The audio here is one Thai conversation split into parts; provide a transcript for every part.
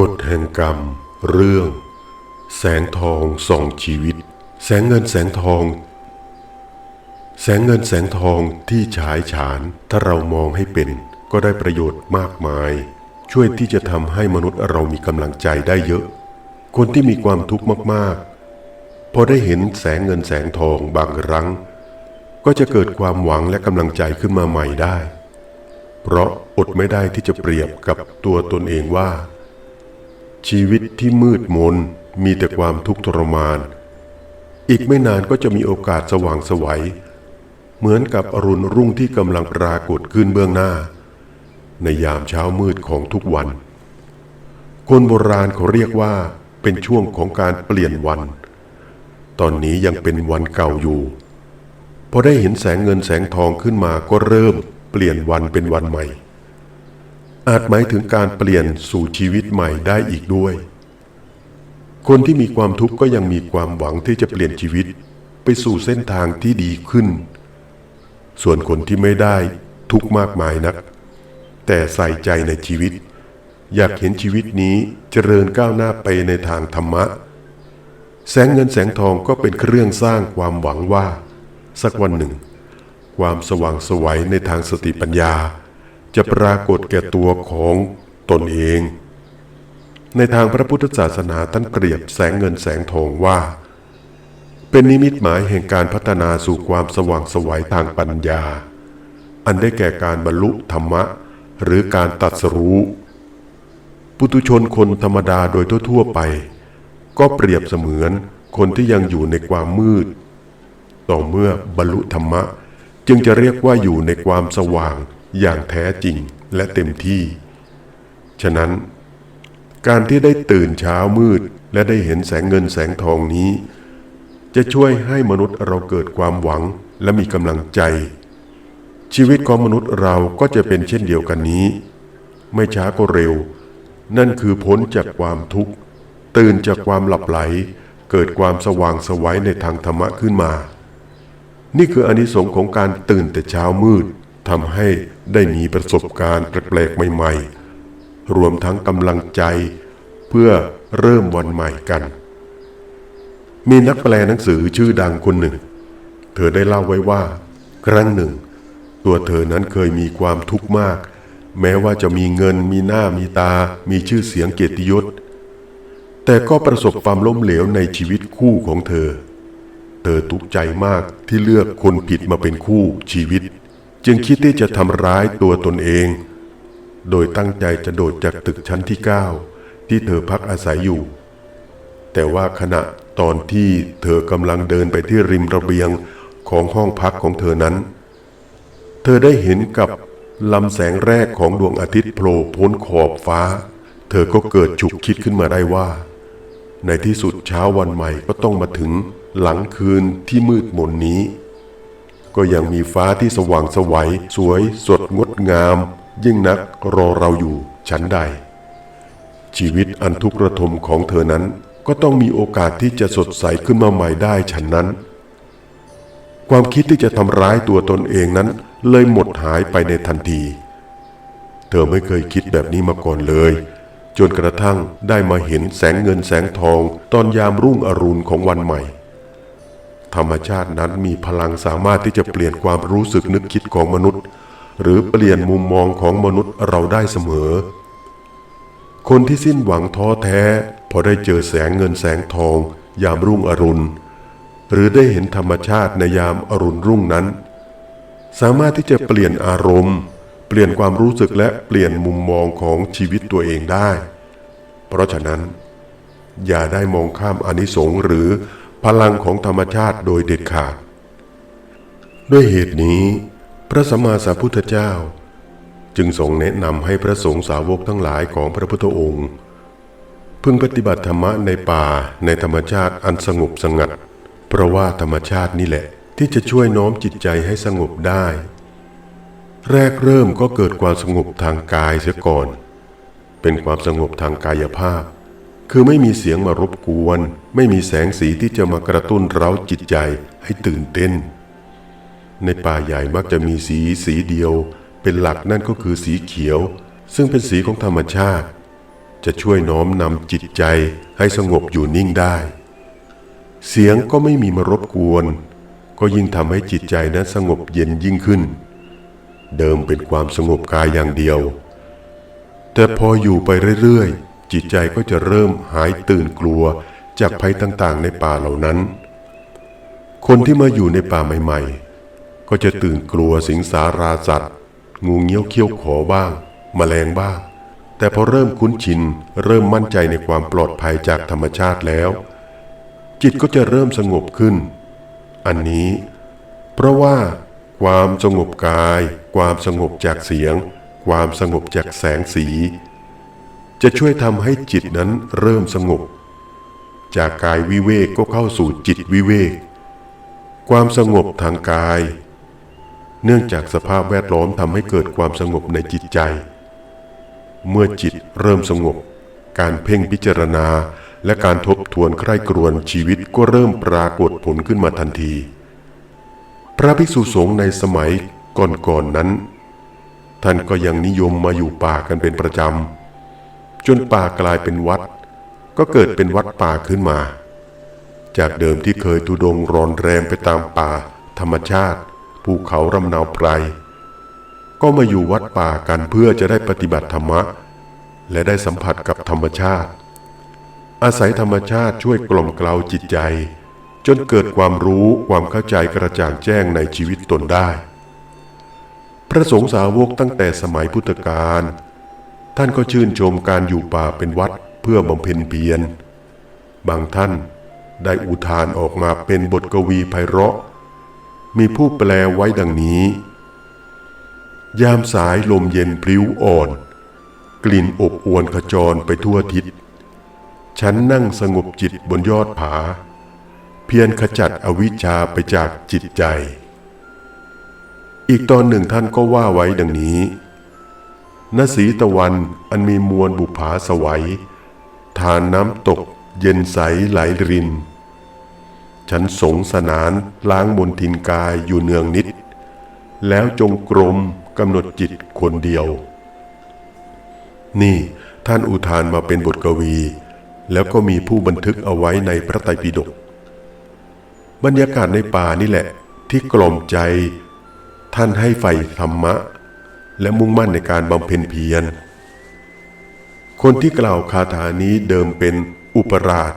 กฎแห่งกรรม เรื่อง แสงทองส่องชีวิต แสงเงินแสงทอง แสงเงินแสงทองที่ฉายฉาน ถ้าเรามองให้เป็น ก็ได้ประโยชน์มากมาย ช่วยที่จะทำให้มนุษย์เรามีกำลังใจได้เยอะ คนที่มีความทุกข์มากๆ พอได้เห็นแสงเงินแสงทองบางครั้ง ก็จะเกิดความหวังและกำลังใจขึ้นมาใหม่ได้ เพราะอดไม่ได้ที่จะเปรียบกับตัวตนเองว่า ชีวิตที่มืดมนมีแต่ความทุกข์ทรมาน อีกไม่นานก็จะมีโอกาสสว่างไสวัย เหมือนกับอรุณรุ่งที่กำลังปรากฏขึ้นเบื้องหน้า ในยามเช้ามืดของทุกวัน คนโบราณเขาเรียกว่าเป็นช่วงของการเปลี่ยนวัน ตอนนี้ยังเป็นวันเก่าอยู่ พอได้เห็นแสงเงินแสงทองขึ้นมาก็เริ่มเปลี่ยนวันเป็นวันใหม่ อาจหมายถึงการเปลี่ยนสู่ชีวิตใหม่ได้อีกด้วย คนที่มีความทุกข์ก็ยังมีความหวังที่จะเปลี่ยนชีวิตไปสู่เส้นทางที่ดีขึ้น ส่วนคนที่ไม่ได้ทุกข์มากมายนัก แต่ใส่ใจในชีวิต อยากเห็นชีวิตนี้เจริญก้าวหน้าไปในทางธรรมะ แสงเงินแสงทองก็เป็นเครื่องสร้างความหวังว่า สักวันหนึ่ง ความสว่างสวัยในทางสติปัญญา จะปรากฏแก่ตัวของตนเอง ในทางพระพุทธศาสนาท่านเปรียบแสงเงินแสงทองว่า เป็นนิมิตหมายแห่งการพัฒนาสู่ความสว่างสวัยทางปัญญา อันได้แก่การบรรลุธรรมะ หรือการตัดสรู้ ปุตุชนคนธรรมดาโดยทั่วๆไป ก็เปรียบเสมือนคนที่ยังอยู่ในความมืด ต่อเมื่อบรรลุธรรมะ จึงจะเรียกว่าอยู่ในความสว่าง อย่างแท้จริงและเต็มที่ ฉะนั้น การที่ได้ตื่นเช้ามืดและได้เห็นแสงเงินแสงทองนี้ จะช่วยให้มนุษย์เราเกิดความหวังและมีกำลังใจ ชีวิตของมนุษย์เราก็จะเป็นเช่นเดียวกันนี้ ไม่ช้าก็เร็ว นั่นคือพ้นจากความทุกข์ ตื่นจากความหลับไหล เกิดความสว่างสวัยในทางธรรมะขึ้นมา นี่คืออานิสงส์ของการตื่นแต่เช้ามืด ทำให้ได้มีประสบการณ์แปลกๆใหม่ๆ รวมทั้งกำลังใจเพื่อเริ่มวันใหม่กัน มีนักแปลหนังสือชื่อดังคนหนึ่ง เธอได้เล่าไว้ว่า ครั้งหนึ่ง ตัวเธอนั้นเคยมีความทุกข์มาก แม้ว่าจะมีเงินมีหน้ามีตา มีชื่อเสียงเกียรติยศ แต่ก็ประสบความล้มเหลวในชีวิตคู่ของเธอ เธอทุกข์ใจมากที่เลือกคนผิดมาเป็นคู่ชีวิต จึงคิดที่จะทำร้ายตัวตนเอง โดยตั้งใจจะโดดจากตึกชั้นที่ 9 ที่เธอพักอาศัยอยู่ แต่ว่าขณะตอนที่เธอกำลังเดินไปที่ริมระเบียงของห้องพักของเธอนั้น เธอได้เห็นกับลำแสงแรกของดวงอาทิตย์โผล่พ้นขอบฟ้า เธอก็เกิดฉุกคิดขึ้นมาได้ว่า ในที่สุดเช้าวันใหม่ก็ต้องมาถึงหลังคืนที่มืดมนนี้ ก็ยังมีฟ้าที่สว่างสวัยสวยสดงดงาม ยิ่งนักรอเราอยู่ชั้นใด ชีวิตอันทุกข์ระทมของเธอนั้น ก็ต้องมีโอกาสที่จะสดใสขึ้นมาใหม่ได้ฉันนั้น ความคิดที่จะทำร้ายตัวตนเองนั้น เลยหมดหายไปในทันที เธอไม่เคยคิดแบบนี้มาก่อนเลยจนกระทั่งได้มาเห็นแสงเงินแสงทองตอนยามรุ่งอรุณของวันใหม่ ธรรมชาตินั้นมีพลังสามารถที่จะเปลี่ยนความรู้สึกนึกคิดของมนุษย์ หรือเปลี่ยนมุมมองของมนุษย์เราได้เสมอ คนที่สิ้นหวังท้อแท้ พอได้เจอแสงเงินแสงทอง ยามรุ่งอรุณ หรือได้เห็นธรรมชาติในยามอรุณรุ่งนั้น สามารถที่จะเปลี่ยนอารมณ์ เปลี่ยนความรู้สึกและเปลี่ยนมุมมองของชีวิตตัวเองได้ เพราะฉะนั้น อย่าได้มองข้ามอานิสงส์หรือ พลังของธรรมชาติโดยเด็ดขาด ด้วยเหตุนี้ พระสัมมาสัมพุทธเจ้า จึงทรงแนะนำให้พระสงฆ์สาวกทั้งหลายของพระพุทธองค์ พึงปฏิบัติธรรมะในป่าในธรรมชาติอันสงบสงัด เพราะว่าธรรมชาตินี่แหละ ที่จะช่วยน้อมจิตใจให้สงบได้ แรกเริ่มก็เกิดความสงบทางกายเสียก่อน เป็นความสงบทางกายภาพ คือไม่มีเสียงมารบกวน ไม่มีแสงสีที่จะมากระตุ้นเร้าจิตใจให้ตื่นเต้น ในป่าใหญ่มักจะมีสีสีเดียว เป็นหลักนั่นก็คือสีเขียว ซึ่งเป็นสีของธรรมชาติ จะช่วยน้อมนำจิตใจให้สงบอยู่นิ่งได้ เสียงก็ไม่มีมารบกวน ก็ยิ่งทำให้จิตใจนั้นสงบเย็นยิ่งขึ้น เดิมเป็นความสงบกายอย่างเดียว แต่พออยู่ไปเรื่อยๆ จิตใจก็จะเริ่มหายตื่นกลัวจากภัยต่างๆ ในป่าเหล่านั้น คนที่มาอยู่ในป่าใหม่ๆ ก็จะตื่นกลัวสิงสาราสัตว์ งูเงี้ยวเขี้ยวขอบ้างแมลงบ้าง แต่พอเริ่มคุ้นชิน เริ่มมั่นใจในความปลอดภัยจากธรรมชาติแล้ว จิตก็จะเริ่มสงบขึ้น อันนี้ เพราะว่า ความสงบกาย ความสงบจากเสียง ความสงบจากแสงสี จะช่วยทำให้จิตนั้นเริ่มสงบ จากกายวิเวกก็เข้าสู่จิตวิเวก ความสงบทางกาย เนื่องจากสภาพแวดล้อมทำให้เกิดความสงบในจิตใจ เมื่อจิตเริ่มสงบ การเพ่งพิจารณาและการทบทวนใคร่ครวญชีวิตก็เริ่มปรากฏผลขึ้นมาทันที พระภิกษุสงฆ์ในสมัยก่อนๆนนั้น ท่านก็ยังนิยมมาอยู่ป่ากันเป็นประจำ จนป่ากลายเป็นวัด ก็เกิดเป็นวัดป่าขึ้นมา จากเดิมที่เคยทุดงรอนแรมไปตามป่า ธรรมชาติ ภูเขารำนาวไพรก็มาอยู่วัดป่ากันเพื่อจะได้ปฏิบัติธรรมะ และได้สัมผัสกับธรรมชาติ อาศัยธรรมชาติช่วยกล่อมกลาวจิตใจ จนเกิดความรู้ความเข้าใจกระจ่างแจ้งในชีวิตตนได้ พระสงฆ์สาวกตั้งแต่สมัยพุทธกาล ท่านก็ชื่นชมการอยู่ป่าเป็นวัดเพื่อบำเพ็ญเพียร บางท่านได้อุทานออกมาเป็นบทกวีไพเราะ มีผู้แปลไว้ดังนี้ ยามสายลมเย็นพลิ้วอ่อน กลิ่นอบอวนขจรไปทั่วทิศ ฉันนั่งสงบจิตบนยอดผา เพียรขจัดอวิชชาไปจากจิตใจ อีกตอนหนึ่งท่านก็ว่าไว้ดังนี้ ณสีตะวันอันมีมวลบุภาสวัย ทานน้ำตกเย็นใสไหลริน ฉันสงสนานล้างมนทินกายอยู่เนืองนิด แล้วจงกรมกำหนดจิตคนเดียว นี่ท่านอุทานมาเป็นบทกวี แล้วก็มีผู้บันทึกเอาไว้ในพระไตรปิฎกบรรยากาศในป่านี่แหละที่กล่อมใจ ท่านให้ใฝ่ธรรมะ และมุ่งมั่นในการบำเพ็ญเพียร คนที่กล่าวคาถานี้เดิมเป็นอุปราช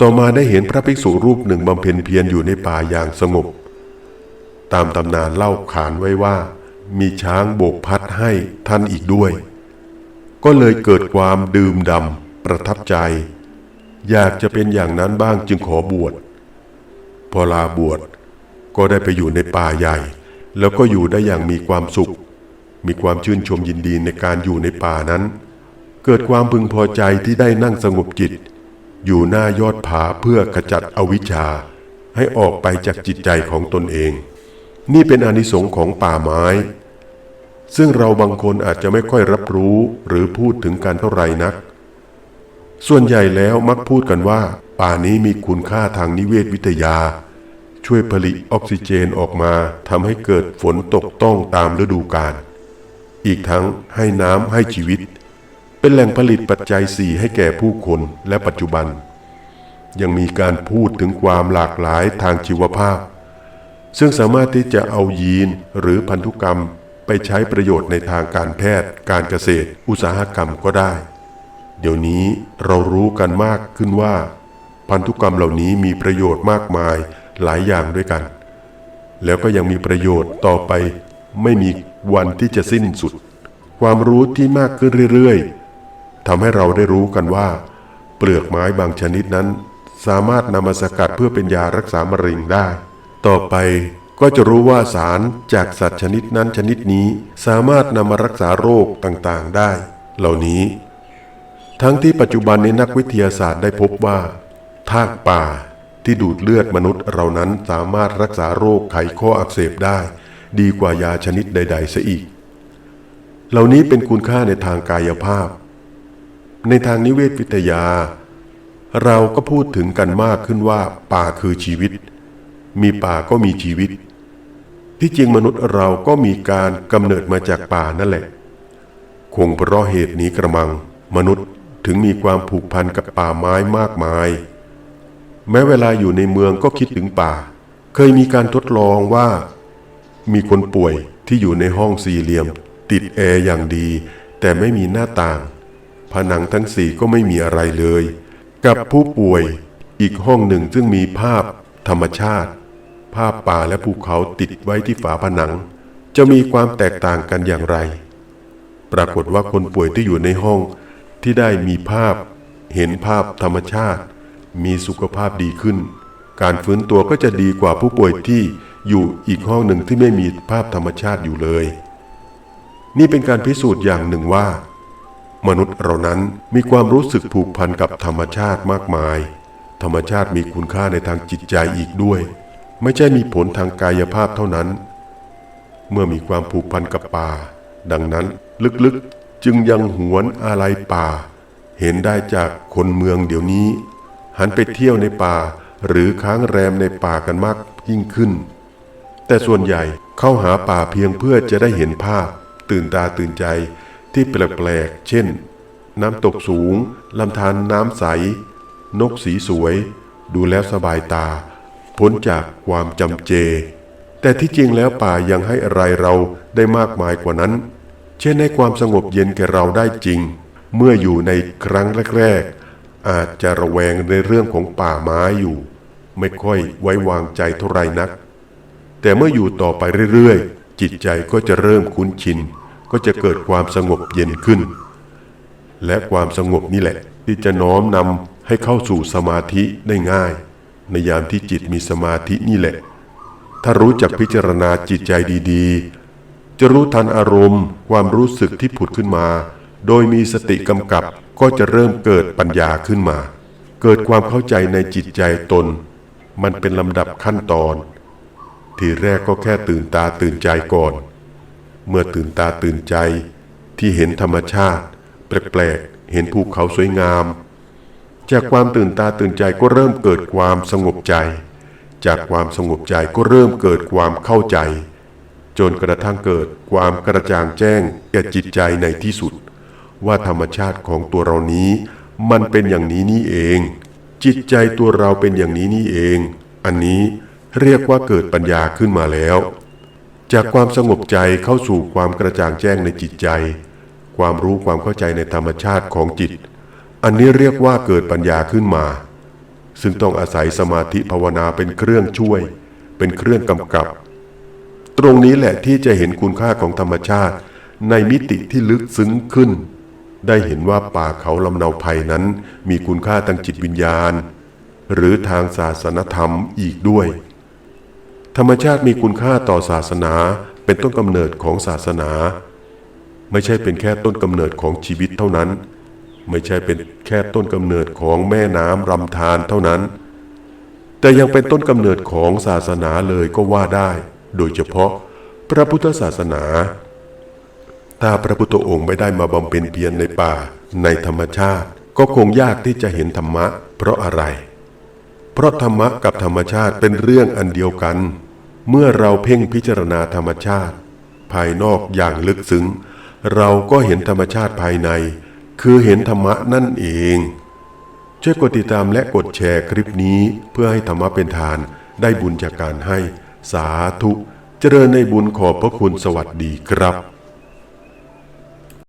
ต่อมาได้เห็นพระภิกษุรูปหนึ่งบำเพ็ญเพียรอยู่ในป่าอย่างสงบ ตามตำนานเล่าขานไว้ว่า มีช้างโบกพัดให้ท่านอีกด้วย ก็เลยเกิดความดื่มดำประทับใจ อยากจะเป็นอย่างนั้นบ้างจึงขอบวช พอลาบวชก็ได้ไปอยู่ในป่าใหญ่ แล้วก็อยู่ได้อย่างมีความสุข มีความชื่นชมยินดีในการอยู่ในป่านั้น เกิดความพึงพอใจที่ได้นั่งสงบจิต อยู่หน้ายอดผาเพื่อขจัดอวิชชา ให้ออกไปจากจิตใจของตนเอง นี่เป็นอนิสงส์ของป่าไม้ ซึ่งเราบางคนอาจจะไม่ค่อยรับรู้หรือพูดถึงกันเท่าไหร่นัก ส่วนใหญ่แล้วมักพูดกันว่า ป่านี้มีคุณค่าทางนิเวศวิทยาช่วยผลิตออกซิเจนออกมาทำให้เกิดฝนตกต้องตามฤดูกาล อีกทั้งให้น้ำให้ชีวิต เป็นแหล่งผลิตปัจจัยสี่ให้แก่ผู้คนและปัจจุบัน ยังมีการพูดถึงความหลากหลายทางชีวภาพ ซึ่งสามารถที่จะเอายีนหรือพันธุกรรมไปใช้ประโยชน์ในทางการแพทย์ การเกษตร อุตสาหกรรมก็ได้ เดี๋ยวนี้เรารู้กันมากขึ้นว่า พันธุกรรมเหล่านี้มีประโยชน์มากมายหลายอย่างด้วยกัน แล้วก็ยังมีประโยชน์ต่อไป ไม่มีวันที่จะสิ้นสุด ความรู้ที่มากขึ้นเรื่อยๆทำให้เราได้รู้กันว่า เปลือกไม้บางชนิดนั้น สามารถนำมาสกัดเพื่อเป็นยารักษามะเร็งได้ ต่อไปก็จะรู้ว่าสารจากสัตว์ชนิดนั้นชนิดนี้ สามารถนำมารักษาโรคต่างๆได้ เหล่านี้ ทั้งที่ปัจจุบันในนักวิทยาศาสตร์ได้พบว่าทากป่าที่ดูดเลือดมนุษย์เรานั้นสามารถรักษาโรคไขข้ออักเสบได้ ดีกว่ายาชนิดใดๆเสียอีก เหล่านี้เป็นคุณค่าในทางกายภาพ ในทางนิเวศวิทยา เราก็พูดถึงกันมากขึ้นว่า ป่าคือชีวิต มีป่าก็มีชีวิต ที่จริงมนุษย์เราก็มีการกำเนิดมาจากป่านั่นแหละ คงเพราะเหตุนี้กระมัง มนุษย์ถึงมีความผูกพันกับป่าไม้มากมาย แม้เวลาอยู่ในเมืองก็คิดถึงป่า เคยมีการทดลองว่า มีคนป่วยที่อยู่ในห้องสี่เหลี่ยม ติดแอร์อย่างดี แต่ไม่มีหน้าต่าง ผนังทั้งสี่ก็ไม่มีอะไรเลย กับผู้ป่วยอีกห้องหนึ่งซึ่งมีภาพธรรมชาติ ภาพป่าและภูเขาติดไว้ที่ฝาผนัง จะมีความแตกต่างกันอย่างไร ปรากฏว่าคนป่วยที่อยู่ในห้องที่ได้มีภาพ เห็นภาพธรรมชาติ มีสุขภาพดีขึ้น การฟื้นตัวก็จะดีกว่าผู้ป่วยที่ อยู่อีกห้องหนึ่งที่ไม่มีภาพธรรมชาติอยู่เลย นี่เป็นการพิสูจน์อย่างหนึ่งว่า มนุษย์เรานั้นมีความรู้สึกผูกพันกับธรรมชาติมากมาย ธรรมชาติมีคุณค่าในทางจิตใจอีกด้วย ไม่ใช่มีผลทางกายภาพเท่านั้น เมื่อมีความผูกพันกับป่า ดังนั้นลึกๆจึงยังหวนอะไรป่า เห็นได้จากคนเมืองเดี๋ยวนี้ หันไปเที่ยวในป่าหรือค้างแรมในป่ากันมากยิ่งขึ้น แต่ส่วนใหญ่เข้าหาป่าเพียงเพื่อจะได้เห็นภาพ ตื่นตาตื่นใจที่แปลกๆ เช่น น้ำตกสูงลำธารน้ำใส นกสีสวย ดูแล้วสบายตา พ้นจากความจำเจ แต่ที่จริงแล้วป่ายังให้อะไรเราได้มากมายกว่านั้น เช่นให้ความสงบเย็นแก่เราได้จริง เมื่ออยู่ในครั้งแรกๆ อาจจะระแวงในเรื่องของป่าไม้อยู่ ไม่ค่อยไว้วางใจเท่าไรนัก แต่เมื่ออยู่ต่อไปเรื่อยๆ จิตใจก็จะเริ่มคุ้นชิน ก็จะเกิดความสงบเย็นขึ้น และความสงบนี่แหละ ที่จะน้อมนำให้เข้าสู่สมาธิได้ง่าย ในยามที่จิตมีสมาธินี่แหละ ถ้ารู้จักพิจารณาจิตใจดีๆ จะรู้ทันอารมณ์ ความรู้สึกที่ผุดขึ้นมา โดยมีสติกำกับก็จะเริ่มเกิดปัญญาขึ้นมา เกิดความเข้าใจในจิตใจตน มันเป็นลำดับขั้นตอน ทีแรกก็แค่ตื่นตาตื่นใจก่อน เมื่อตื่นตาตื่นใจ ที่เห็นธรรมชาติ แปลกๆ เห็นภูเขาสวยงาม จากความตื่นตาตื่นใจก็เริ่มเกิดความสงบใจ จากความสงบใจก็เริ่มเกิดความเข้าใจ จนกระทั่งเกิดความกระจ่างแจ้งแก่จิตใจในที่สุด ว่าธรรมชาติของตัวเรานี้ มันเป็นอย่างนี้นี่เอง จิตใจตัวเราเป็นอย่างนี้นี่เอง อันนี้ เรียกว่าเกิดปัญญาขึ้นมาแล้ว จากความสงบใจเข้าสู่ความกระจ่างแจ้งในจิตใจ ความรู้ความเข้าใจในธรรมชาติของจิต อันนี้เรียกว่าเกิดปัญญาขึ้นมา ซึ่งต้องอาศัยสมาธิภาวนาเป็นเครื่องช่วย เป็นเครื่องกำกับ ตรงนี้แหละที่จะเห็นคุณค่าของธรรมชาติ ในมิติที่ลึกซึ้งขึ้น ได้เห็นว่าป่าเขาลำเนาภัยนั้น มีคุณค่าทางจิตวิญญาณ หรือทางศาสนธรรมอีกด้วย ธรรมชาติมีคุณค่าต่อศาสนา เป็นต้นกำเนิดของศาสนา ไม่ใช่เป็นแค่ต้นกำเนิดของชีวิตเท่านั้น ไม่ใช่เป็นแค่ต้นกำเนิดของแม่น้ำลำธารเท่านั้น แต่ยังเป็นต้นกำเนิดของศาสนาเลยก็ว่าได้ โดยเฉพาะพระพุทธศาสนาถ้าพระพุทธองค์ไม่ได้มาบำเพ็ญเพียรในป่าในธรรมชาติ ก็คงยากที่จะเห็นธรรมะ เพราะอะไร เพราะธรรมะกับธรรมชาติเป็นเรื่องอันเดียวกัน เมื่อเราเพ่งพิจารณาธรรมชาติ ภายนอกอย่างลึกซึ้ง เราก็เห็นธรรมชาติภายใน คือเห็นธรรมะนั่นเองช่วยกดติดตามและกดแชร์คลิปนี้เพื่อให้ธรรมะเป็นทานได้บุญจากการให้ สาธุ เจริญในบุญขอบพระคุณสวัสดีครับ